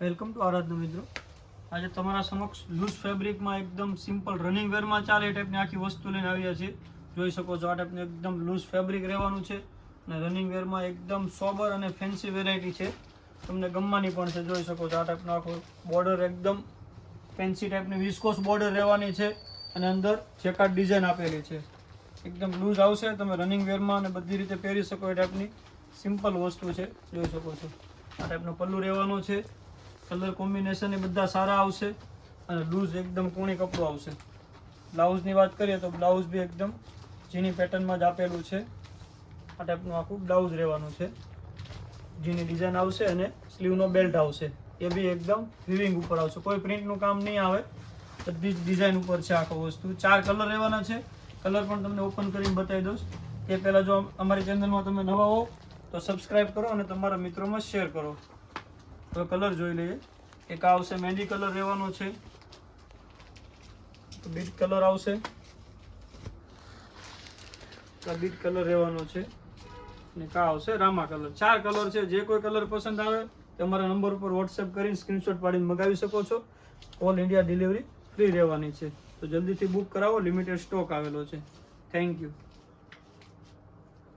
Welcome to આરાધના મિત્રો. આજે તમારા સમક્ષ લૂઝ ફેબ્રિકમાં એકદમ સિમ્પલ રનિંગ વેરમાં ચાલે એ ટાઈપની આખી વસ્તુ લઈને આવ્યા છે જોઈ શકો છો આ ટાઈપનું એકદમ લૂઝ ફેબ્રિક રહેવાનું છે અને રનિંગ વેરમાં એકદમ સોબર અને ફેન્સી વેરાયટી છે. તમને ગમવાની પણ છે, જોઈ શકો છો આ ટાઈપનો આખો બોર્ડર એકદમ ફેન્સી ટાઈપની વિસ્કોસ બોર્ડર રહેવાની છે અને અંદર જેકાટ ડિઝાઇન આપેલી છે. એકદમ લૂઝ આવશે, તમે રનિંગ વેરમાં અને બધી રીતે પહેરી શકો એ ટાઈપની સિમ્પલ વસ્તુ છે, જોઈ શકો છો. આ ટાઈપનું પલ્લુ રહેવાનું છે. કલર કોમ્બિનેશન એ બધા સારા આવશે અને લૂઝ એકદમ કૂણી કપડું આવશે. બ્લાઉઝની વાત કરીએ તો બ્લાઉઝ બી એકદમ ઝીણી પેટર્નમાં જ આપેલું છે. આ ટાઈપનું આખું બ્લાઉઝ રહેવાનું છે. ઝીણી ડિઝાઇન આવશે અને સ્લીવનો બેલ્ટ આવશે. એ બી એકદમ વિવિંગ ઉપર આવશે. કોઈ પ્રિન્ટનું કામ નહીં આવે. બધી જ ડિઝાઇન ઉપર છે આખો વસ્તુ. ચાર કલર રહેવાના છે. કલર પણ તમને ઓપન કરીને બતાવી દઉં એ પહેલાં જો અમારી ચેનલમાં તમે નવા હો તો સબસ્ક્રાઈબ કરો અને તમારા મિત્રોમાં શેર કરો. હવે કલર જોઈ લઈએ. એક આવશે, મહેંદી કલર રહેવાનો છે. બીટ કલર આવશે. આ બીટ કલર રહેવાનો છે. અને કા આવશે, રામા કલર. ચાર કલર છે. જે કોઈ કલર પસંદ આવે તમારા નંબર ઉપર વોટ્સએપ કરીને સ્ક્રીનશોટ પાડીને મગાવી શકો છો. ઓલ ઇન્ડિયા ડિલિવરી ફ્રી રહેવાની છે. તો જલ્દીથી બુક કરાવો. લિમિટેડ સ્ટોક આવેલો છે. Thank you